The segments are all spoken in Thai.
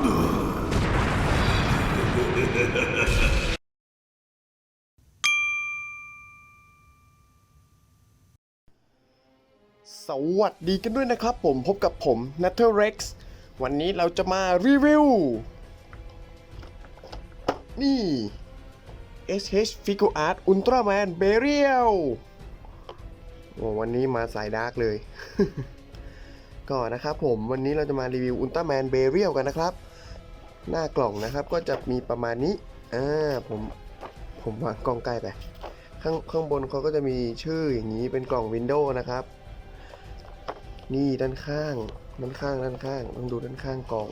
สวัสดีกันด้วยนะครับผมพบกับผม n a t h a n Rex วันนี้เราจะมารีวิว นี่ SH Figure Art Ultraman Burial โอ้วันนี้มาสายดาร์กเลย ก็นะครับผมวันนี้เราจะมารีวิว Ultraman Burial กันนะครับ หน้ากล่องนะครับก็จะมีประมาณนี้อ่าผมผมวางกล้องใกล้ไปข้างข้างบนเขาก็จะมีชื่ออย่างนี้เป็นกล่องวินโดว์นะครับ นี่ด้านข้างด้านข้างด้านข้างต้องดูด้านข้างกล่อง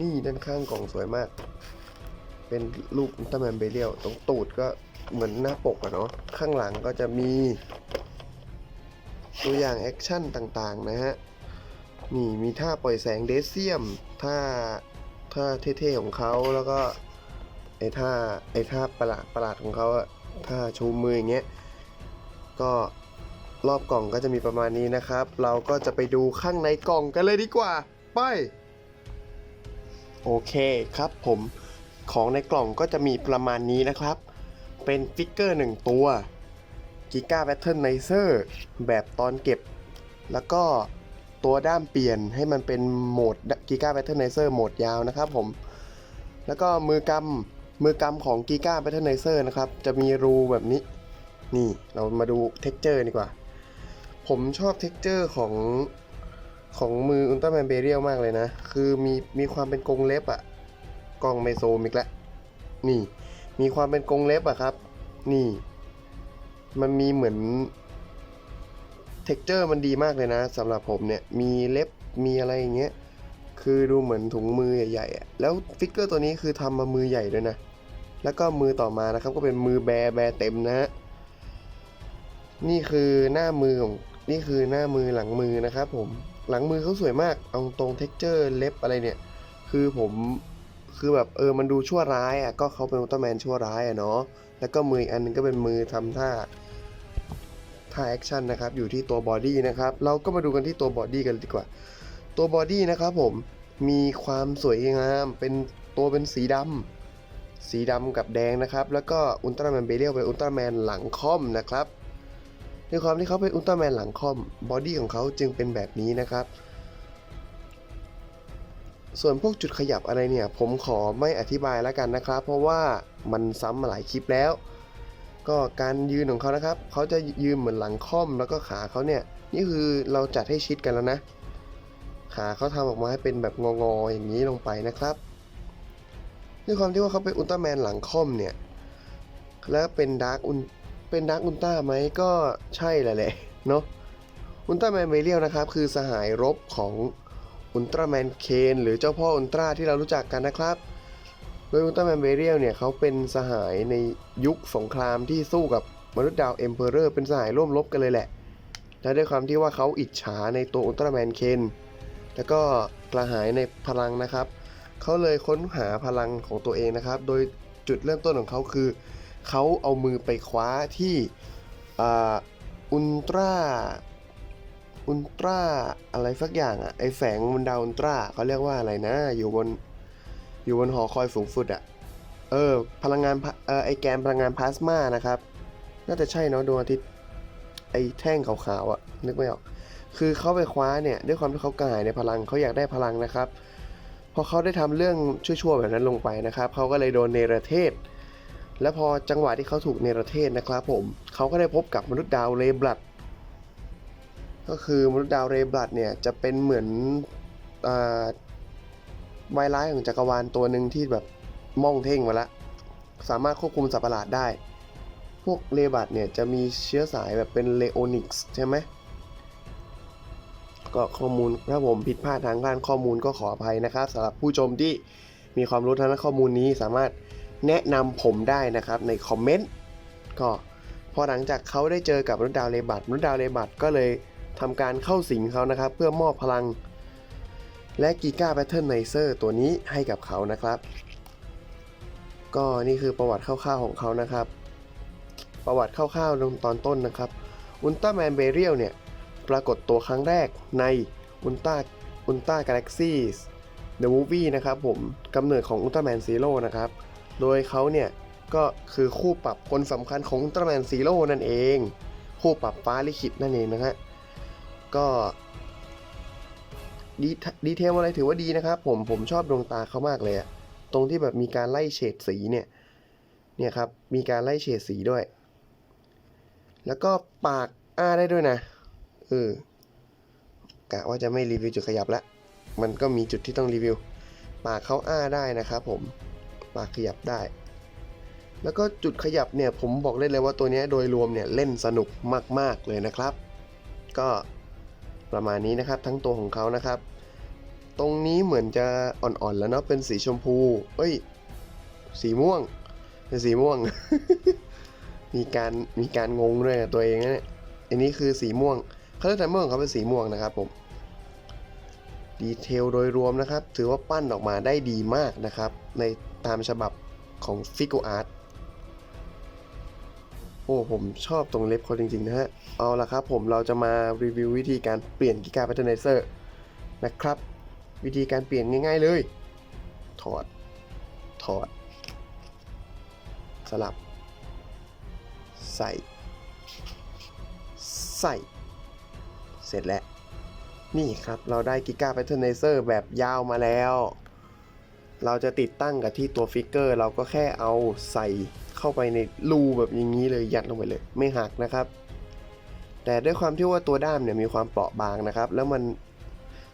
นี่ด้านข้างกล่องสวยมาก เป็นรูปอุลตร้าแมนเบเรียลตรงตูดก็เหมือนหน้าปกอะเนาะข้างหลังก็จะมี ตัวอย่างแอคชั่นต่างๆนะฮะนี่มีท่าปล่อยแสงเดเซียมท่า ท่าเท่ๆของเขาแล้วก็ไอ้ท่าไอ้ท่าประหลาดประหลาดของเขาอะท่าชูมืออย่างเงี้ยก็รอบกล่องก็จะมีประมาณนี้นะครับ เราก็จะไปดูข้างในกล่องกันเลยดีกว่า ไป โอเคครับผมของในกล่องก็จะมีประมาณนี้นะครับ เป็นฟิกเกอร์หนึ่งตัวกิก้าแพทเทิร์นไนเซอร์แบบตอนเก็บ แล้วก็ ตัวด้ามเปลี่ยนให้มันเป็นโหมดกิก้าแพทเทิร์นไนเซอร์โหมดยาวนะครับผม แล้วก็มือกำมือกำของกิก้าแพทเทิร์นไนเซอร์นะครับ จะมีรูแบบนี้ นี่เรามาดูเท็กเจอร์ดีกว่า ผมชอบเท็กเจอร์ของของมืออุลตร้าแมนเบเรียลมากเลยนะ คือมีมีความเป็นกรงเล็บอะกองไมโซมอีกแล้วนี่ มีความเป็นกรงเล็บอะครับ นี่ มันมีเหมือน ท็กเจอร์มันดีมากเลยนะสำหรับผมเนี่ยมีเล็บมีอะไรอย่างเงี้ยคือดูเหมือนถุงมือใหญ่ๆแล้วฟิกเกอร์ตัวนี้คือทำมามือใหญ่ด้วยนะ แล้วก็มือต่อมานะครับก็เป็นมือแบแบเต็มนะฮะนี่คือหน้ามือของนี่คือหน้ามือหลังมือนะครับผมหลังมือเขาสวยมากเอาตรงเท็กเจอร์เล็บอะไรเนี่ย คือผมคือแบบเออมันดูชั่วร้ายอะก็เขาเป็นอุลตร้าแมนชั่วร้ายอะเนาะแล้วก็มืออีกอันหนึงก็เป็นมือทำท่า ท่าแอคชั่นนะครับอยู่ที่ตัวบอดี้นะครับเราก็มาดูกันที่ตัวบอดี้กันดีกว่า ตัวบอดี้นะครับผมมีความสวยงามเป็นตัวเป็นสีดำสีดำกับแดงนะครับ แล้วก็อุลตร้าแมนเบเรียลเป็นอุลตร้าแมนหลังค่อมนะครับด้วยความที่เขาเป็นอุลตร้าแมนหลังคอมบอดี้ของเขาจึงเป็นแบบนี้นะครับ ส่วนพวกจุดขยับอะไรเนี่ย ผมขอไม่อธิบายแล้วกันนะครับ เพราะว่ามันซ้ำมาหลายคลิปแล้ว ก็การยืนของเขานะครับ เขาจะยืนเหมือนหลังค่อมแล้วก็ขาเขาเนี่ย นี่คือเราจัดให้ชิดกันแล้วนะ ขาเขาทำออกมาให้เป็นแบบงอๆอย่างนี้ลงไปนะครับด้วยความที่ว่าเขาเป็นอุลตร้าแมนหลังค่อมเนี่ย แล้วเป็นดาร์กอุลเป็นดักอุลตร้าไหมก็ใช่แหละแหละเนาะ อุลตร้าแมนเบเรียลนะครับ คือสหายรบของอุลตร้าแมนเคนหรือเจ้าพ่ออุลตร้าที่เรารู้จักกันนะครับ โดยอุลตร้าแมนเบเรียลเนี่ยเขาเป็นสหายในยุคสงครามที่สู้กับมนุษย์ดาวเอ็มเพอเรอร์เป็นสหายร่วมรบกันเลยแหละ และด้วยความที่ว่าเขาอิจฉาในตัวอุลตร้าแมนเคนแล้วก็กระหายในพลังนะครับ เขาเลยค้นหาพลังของตัวเองนะครับ โดยจุดเริ่มต้นของเขาคือ เขาเอามือไปคว้าที่อุลตร้าอุลตร้าอะไรสักอย่างอะไอแฝงบนดาวอุลตร้าเขาเรียกว่าอะไรนะ อยู่บน อยู่บนหอคอยสูงสุดอะเออ พลังงานเออไอแกนพลังงานพลาสมานะครับ น่าจะใช่เนาะดวงอาทิตย์ ไอแท่งขาวๆอะนึกไม่ออก คือเขาไปคว้าเนี่ย ด้วยความที่เขากระหายในพลังเขาอยากได้พลังนะครับ พอเขาได้ทำเรื่องชั่วๆแบบนั้นลงไปนะครับ เขาก็เลยโดนเนรเทศ และพอจังหวะที่เขาถูกเนรเทศนะครับผม เขาก็ได้พบกับมนุษย์ดาวเรบลัดก็คือมนุษย์ดาวเรบลัดเนี่ยจะเป็นเหมือน อ่าวายร้ายของจักรวาลตัวหนึ่งที่แบบม่องเท่งมาละ สามารถควบคุมสัตว์ประหลาดได้ พวกเรบัดเนี่ยจะมีเชื้อสายแบบเป็นเลโอนิกส์ใช่ไหมก็ข้อมูลถ้าผมผิดพลาดทางด้านข้อมูลก็ขออภัยนะครับสำหรับผู้ชมที่มีความรู้ทางด้านข้อมูลนี้สามารถแนะนำผมได้นะครับในคอมเมนต์ก็พอหลังจากเขาได้เจอกับมนุษย์ดาวเลบัตมนุษย์ดาวเลบัตก็เลยทำการเข้าสิงเขานะครับ เพื่อมอบพลัง และกีก้าแพทเทิร์นไนเซอร์ตัวนี้ให้กับเขานะครับ ก็นี่คือประวัติคร่าวๆของเขานะครับ ประวัติคร่าวๆตอนต้นนะครับอุลตร้าแมนเบเรียลเนี่ยปรากฏตัวครั้งแรกในอุลตร้าอุลตร้ากาแล็กซี่ The Movie นะครับผมกำเนิดของอุลตร้าแมนซีโร่นะครับ โดยเขาเนี่ยก็คือคู่ปรับคนสำคัญของอุลตร้าแมนซีโร่นั่นเอง คู่ปรับฟ้าลิขิตนั่นเองนะฮะก็ ดีดีเทลอะไรถือว่าดีนะครับผมผมชอบดวงตาเขามากเลยอะตรงที่แบบมีการไล่เฉดสีเนี่ยเนี่ยครับมีการไล่เฉดสีด้วย แล้วก็ปากอ้าได้ด้วยนะเออกะว่าจะไม่รีวิวจุดขยับแล้วมันก็มีจุดที่ต้องรีวิว ปากเขาอ้าได้นะครับผมปากขยับได้ แล้วก็จุดขยับเนี่ยผมบอกได้เลยว่าตัวนี้โดยรวมเนี่ยเล่นสนุกมาก ๆเลยนะครับ ก็ ประมาณนี้นะครับ ทั้งตัวของเขานะครับ ตรงนี้เหมือนจะอ่อนๆแล้วเนาะเป็นสีชมพู เอ้ย สีม่วงเป็นสีม่วง มีการมีการงงด้วยตัวเองนะเนี่ยอันนี้คือสีม่วงคาแรคเตอร์ของเขาเป็นสีม่วงนะครับผมดีเทลโดยรวมนะครับ ถือว่าปั้นออกมาได้ดีมากนะครับ ในตามฉบับของฟิก u อาร์ต อ้ผมชอบตรงเล็บเขาจริงๆนะฮะ เอาละครับผมเราจะมารีวิววิธีการเปลี่ยนกิกาแพทเทอร์เนเซอร์นะครับ วิธีการเปลี่ยนง่ายๆเลย ถอด ถอด สลับ ใส่ ใส่ เสร็จแล้ว นี่ครับเราได้กิกาแพทเทอร์นเซอร์แบบยาวมาแล้ว เราจะติดตั้งกับที่ตัวฟิกเกอร์ เราก็แค่เอาใส่ เข้าไปในรูแบบอย่างนี้เลยยัดลงไปเลย ไม่หักนะครับ แต่ด้วยความที่ว่าตัวด้ามเนี่ยมีความเปราะบางนะครับ แล้วมัน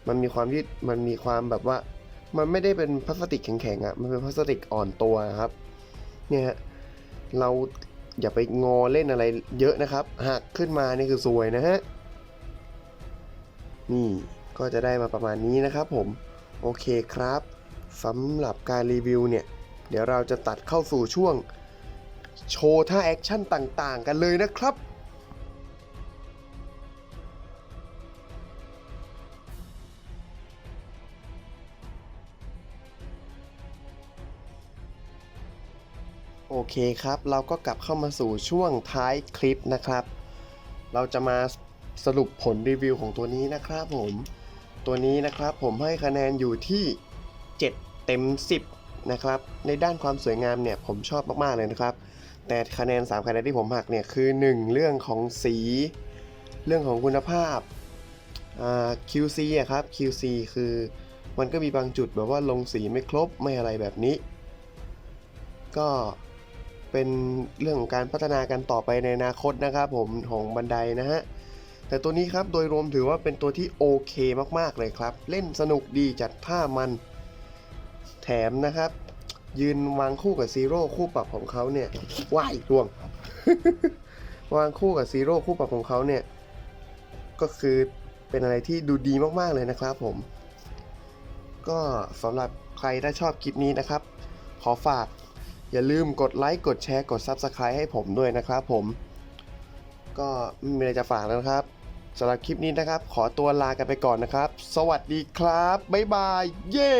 มันมีความยืดมันมีความแบบว่า มันไม่ได้เป็นพลาสติกแข็งๆอะ่ะมันเป็นพลาสติกอ่อนตัวครับ เนี่ยฮะเราอย่าไปงอเล่นอะไรเยอะนะครับหักขึ้นมานี่คือซวยนะฮะนี่ก็จะได้มาประมาณนี้นะครับผม โอเคครับสำหรับการรีวิวเนี่ย เดี๋ยวเราจะตัดเข้าสู่ช่วง โชว์ท่าแอคชั่นต่างๆ กันเลยนะครับโอเคครับ เราก็กลับเข้ามาสู่ช่วงท้ายคลิปนะครับ เราจะมาสรุปผลรีวิวของตัวนี้นะครับผม ตัวนี้นะครับผมให้คะแนนอยู่ที่ 7 เต็ม 10 นะครับ ในด้านความสวยงามเนี่ยผมชอบมาก ๆ เลยนะครับ แต่คะแนน 3 คะแนนที่ผมหักเนี่ยคือ 1 เรื่องของสี เรื่องของคุณภาพอ่า QC อะครับ QC คือมันก็มีบางจุดแบบว่าลงสีไม่ครบไม่อะไรแบบนี้ ก็เป็นเรื่องของการพัฒนากันต่อไปในอนาคตนะครับผมของบันไดนะฮะ แต่ตัวนี้ครับโดยรวมถือว่าเป็นตัวที่โอเคมากๆเลยครับ เล่นสนุกดีจัดท่ามัน แถมนะครับ ยืนวางคู่กับซีโร่คู่ปรับของเขาเนี่ยว่ายร่วง วางคู่กับซีโร่คู่ปรับของเขาเนี่ย ก็คือเป็นอะไรที่ดูดีมากๆเลยนะครับผม ก็สำหรับใครถ้าชอบคลิปนี้นะครับ ขอฝากอย่าลืมกดไลค์กดแชร์กด Subscribe ให้ผมด้วยนะครับผม ก็ไม่มีอะไรจะฝากแล้วนะครับสำหรับคลิปนี้นะครับ ขอตัวลากันไปก่อนนะครับ สวัสดีครับ บ๊ายบาย เย้